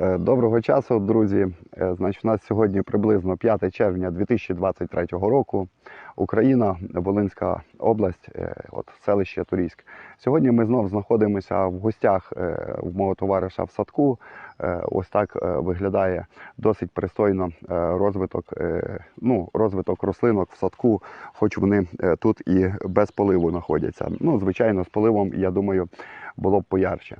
Е, Доброго часу, друзі. Е, Значить, у нас сьогодні приблизно 5 червня 2023 року. Україна, Волинська область, е, от селище Турійськ. Сьогодні ми знов знаходимося в гостях в мого товариша в садку. Ось так виглядає досить пристойно розвиток, ну, розвиток рослинок в садку, хоч вони тут і без поливу знаходяться. Ну, звичайно, з поливом, я думаю, було б поярче.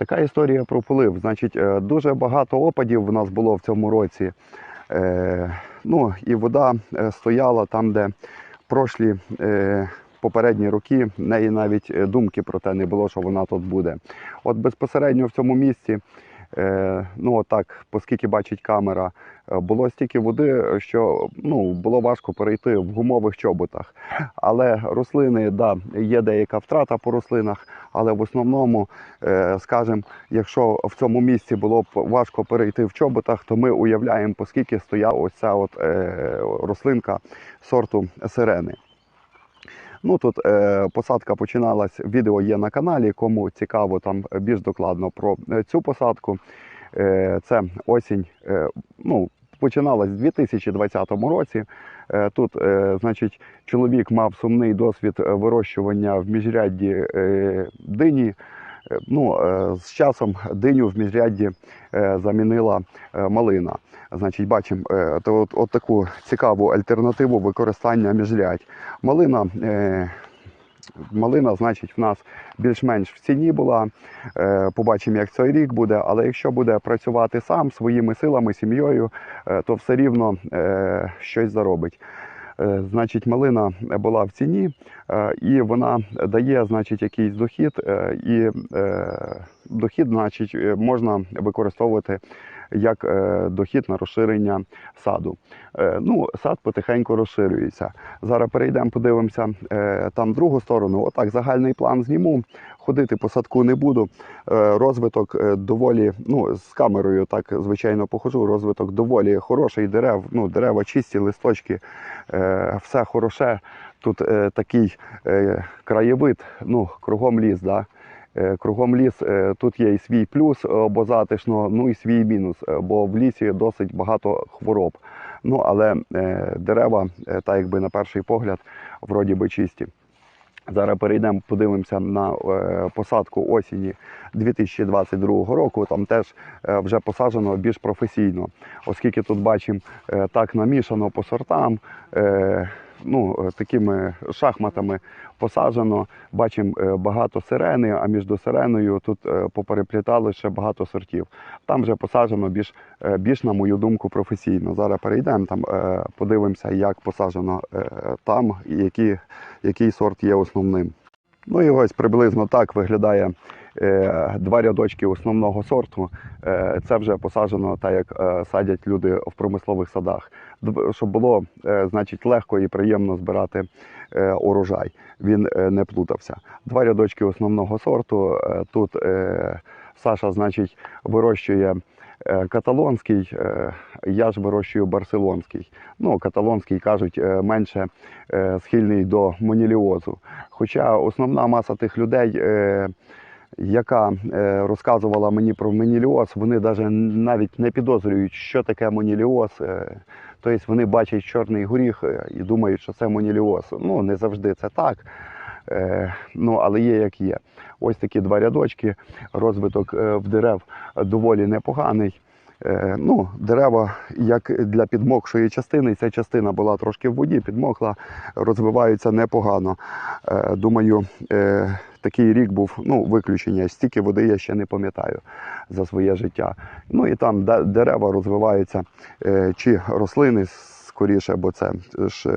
Така історія про полив. Значить, е, дуже багато опадів в нас було в цьому році. Е, ну, і вода е, стояла там, де прошлі попередні роки, неї навіть думки про те не було, що вона тут буде. От безпосередньо в цьому місці, ну отак, оскільки бачить камера, е, було стільки води, що ну, було важко перейти в гумових чоботах. Але рослини, да, є деяка втрата по рослинах, але в основному, е, скажімо, якщо в цьому місці було б важко перейти в чоботах, то ми уявляємо, поскільки стояла ось ця от, е, рослинка сорту сирени. Ну тут е, посадка починалась, відео є на каналі. Кому цікаво там більш докладно про е, цю посадку. Е, це осінь. Е, ну, починалась в 2020 році. Е, тут, е, значить, чоловік мав сумний досвід вирощування в міжрядді дині. Е, Ну, е, з часом диню в міжрядді е, замінила малина. Значить, бачимо от, от таку цікаву альтернативу використання міжрядь. Малина, малина, значить, в нас більш-менш в ціні була. Побачимо, як цей рік буде. Але якщо буде працювати сам своїми силами, сім'єю, то все рівно щось заробить. Е, Значить, малина була в ціні, е, і вона дає, значить, якийсь дохід, е, і дохід, значить, можна використовувати як е, дохід на розширення саду. Е, Ну, сад потихеньку розширюється. Зараз перейдемо, подивимося е, там другу сторону. Отак, загальний план зніму. Ходити по садку не буду. Розвиток доволі, ну, з камерою так звичайно похожу. Розвиток доволі хороший дерев. Ну, дерева чисті, листочки, все хороше. Тут такий краєвид, ну, кругом ліс. Да? Е, Кругом ліс е, тут є і свій плюс, е, бо затишно, ну і свій мінус, бо в лісі досить багато хвороб. Ну але дерева, так якби на перший погляд, вроді би чисті. Зараз перейдемо, подивимося на посадку осені 2022 року. Там теж вже посаджено більш професійно, оскільки тут бачимо так намішано по сортам. Ну, е, такими шахматами посаджено. Бачимо е, багато сирени, а між сиреною тут е, попереплітали ще багато сортів. Там вже посаджено більш, більш на мою думку, професійно. Зараз перейдемо там, подивимося, як посаджено там і які, який сорт є основним. Ну і ось приблизно так виглядає два рядочки основного сорту. Е, це вже посаджено так, як е, садять люди в промислових садах. Щоб було е, значить, легко і приємно збирати е, урожай. Він е, не плутався. Два рядочки основного сорту. Е, тут е, Саша, значить, вирощує. е, Каталонський, е, я ж вирощую барселонський. Ну, каталонський кажуть е, менше е, схильний до моніліозу. Хоча основна маса тих людей, е, яка е, розказувала мені про моніліоз, вони навіть навіть не підозрюють, що таке моніліоз. Е, Тобто вони бачать чорний горіх е, і думають, що це моніліоз. Ну, не завжди це так. Ну, але є як є. Ось такі два рядочки. Розвиток в дерев доволі непоганий. Е, Ну, дерева, як для підмокшої частини, ця частина була трошки в воді, підмокла, розвиваються непогано. Е, Думаю, е, такий рік був ну, виключення. Стільки води я ще не пам'ятаю за своє життя. Ну і там дерева розвиваються, чи рослини скоріше, бо це ж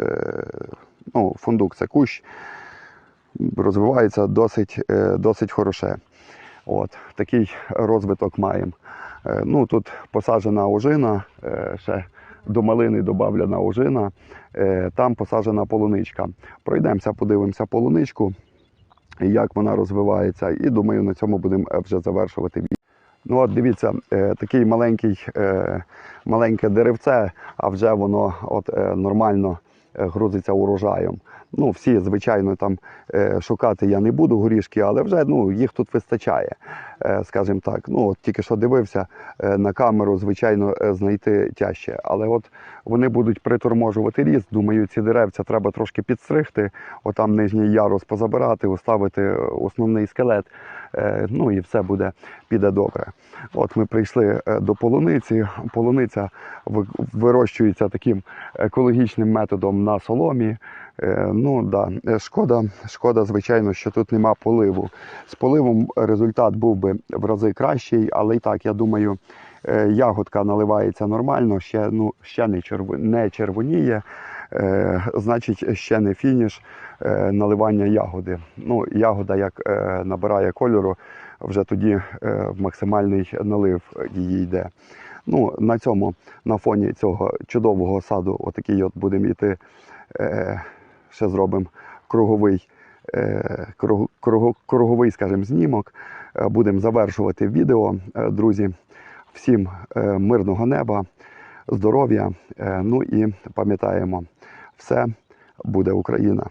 ну, фундук, це кущ, розвивається досить, досить хороше. От, такий розвиток маємо. Е, Ну, тут посаджена ожина, е, ще до малини додавлена ожина, е, там посаджена полуничка. Пройдемося, подивимося полуничку, як вона розвивається, і думаю, на цьому будемо вже завершувати відео. Ну от дивіться, такий маленький, маленьке деревце, а вже воно от, нормально е, грузиться урожаєм. Ну, всі, звичайно, там е, шукати я не буду горішки, але вже ну, їх тут вистачає. Е, Скажімо так, ну от тільки що дивився на камеру, звичайно, знайти тяжче. Але от вони будуть приторможувати ріст. Думаю, ці деревця треба трошки підстригти, отам нижній ярус позабирати, оставити основний скелет. Е, Ну і все буде піде добре. От ми прийшли е, до полуниці. Полуниця вирощується таким екологічним методом на соломі. Е, Ну да, шкода, шкода, звичайно, що тут нема поливу. З поливом результат був би в рази кращий, але і так, я думаю, ягодка наливається нормально, ще, ну, ще не червоніє. Е, значить, ще не фініш е, наливання ягоди. Ну, ягода як е, набирає кольору, вже тоді максимальний налив її йде. Ну, на цьому, на фоні цього чудового саду, отакий от будемо йти, ще зробимо круговий, круг, круг, круговий, скажімо, знімок. Будемо завершувати відео, друзі. Всім мирного неба, здоров'я. Ну і пам'ятаємо, все буде Україна.